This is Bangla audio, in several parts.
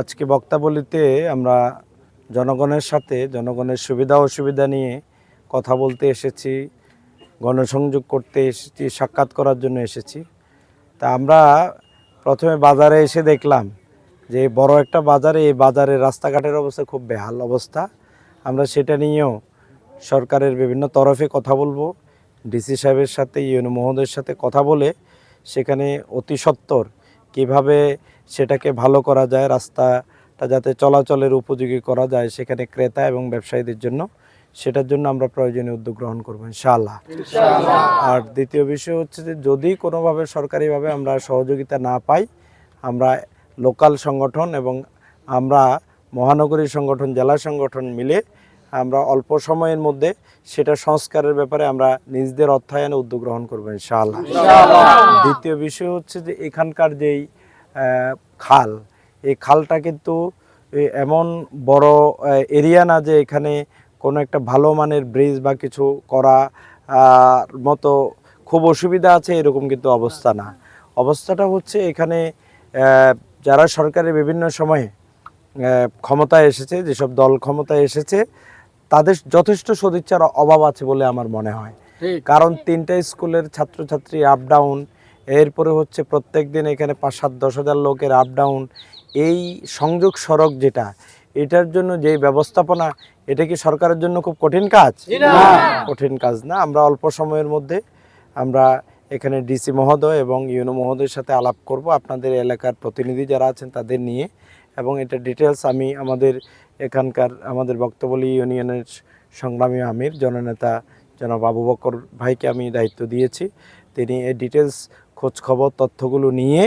আজকে বক্তাবলিতে আমরা জনগণের সাথে, জনগণের সুবিধা অসুবিধা নিয়ে কথা বলতে এসেছি, গণসংযোগ করতে এসেছি, সাক্ষাৎ করার জন্য এসেছি। তা আমরা প্রথমে বাজারে এসে দেখলাম যে বড় একটা বাজারে, এই বাজারে রাস্তাঘাটের অবস্থা খুব বেহাল অবস্থা। আমরা সেটা নিয়েও সরকারের বিভিন্ন তরফে কথা বলব। ডিসি সাহেবের সাথে ইউনো মহোদয়ের সাথে কথা বলে সেখানে অতি সত্বর কীভাবে সেটাকে ভালো করা যায় রাস্তাটা যাতে চলাচলের উপযোগী করা যায় সেখানে ক্রেতা এবং ব্যবসায়ীদের জন্য সেটার জন্য আমরা প্রয়োজনীয় উদ্যোগ গ্রহণ করব ইনশাআল্লাহ। আর দ্বিতীয় বিষয় হচ্ছে যে যদি কোনোভাবে সরকারিভাবে আমরা সহযোগিতা না পাই আমরা লোকাল সংগঠন এবং আমরা মহানগরী সংগঠন জেলা সংগঠন মিলে আমরা অল্প সময়ের মধ্যে সেটা সংস্কারের ব্যাপারে আমরা নিজেদের অর্থায়নে উদ্যোগ গ্রহণ করব ইনশাআল্লাহ। দ্বিতীয় বিষয় হচ্ছে যে এখানকার যেই খাল। এই খালটা কিন্তু এমন বড় এরিয়া না যে এখানে কোনো একটা ভালো মানের ব্রিজ বা কিছু করা মতো খুব অসুবিধা আছে এরকম কিন্তু অবস্থা না। অবস্থাটা হচ্ছে এখানে যারা সরকারের বিভিন্ন সময়ে ক্ষমতায় এসেছে যেসব দল ক্ষমতায় এসেছে তাদের যথেষ্ট সদিচ্ছার অভাব আছে বলে আমার মনে হয়। কারণ তিনটা স্কুলের ছাত্রছাত্রী আপ ডাউন এরপরে হচ্ছে প্রত্যেক দিন এখানে পাঁচ সাত দশ হাজার লোকের আপ ডাউন এই সংযোগ সড়ক যেটা এটার জন্য যে ব্যবস্থাপনা এটা কি সরকারের জন্য খুব কঠিন কাজ? কঠিন কাজ না। আমরা অল্প সময়ের মধ্যে আমরা এখানে ডিসি মহোদয় এবং ইউনো মহোদয়ের সাথে আলাপ করব। আপনাদের এলাকার প্রতিনিধি যারা আছেন তাদের নিয়ে এবং এটা ডিটেলস আমি আমাদের এখানকার আমাদের বক্তব্যলী ইউনিয়নের সংগ্রামী আমির জননেতা জনাব আবু বকর ভাইকে আমি দায়িত্ব দিয়েছি। তিনি এই ডিটেলস খোঁজ খবর তথ্যগুলো নিয়ে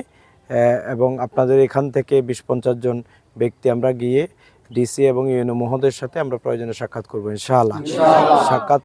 এবং আপনাদের এখান থেকে বিশ পঞ্চাশ জন ব্যক্তি আমরা গিয়ে ডিসি এবং ইউনো মহোদয়ের সাথে আমরা প্রয়োজনে সাক্ষাৎ করব ইনশাআল্লাহ। সাক্ষাৎ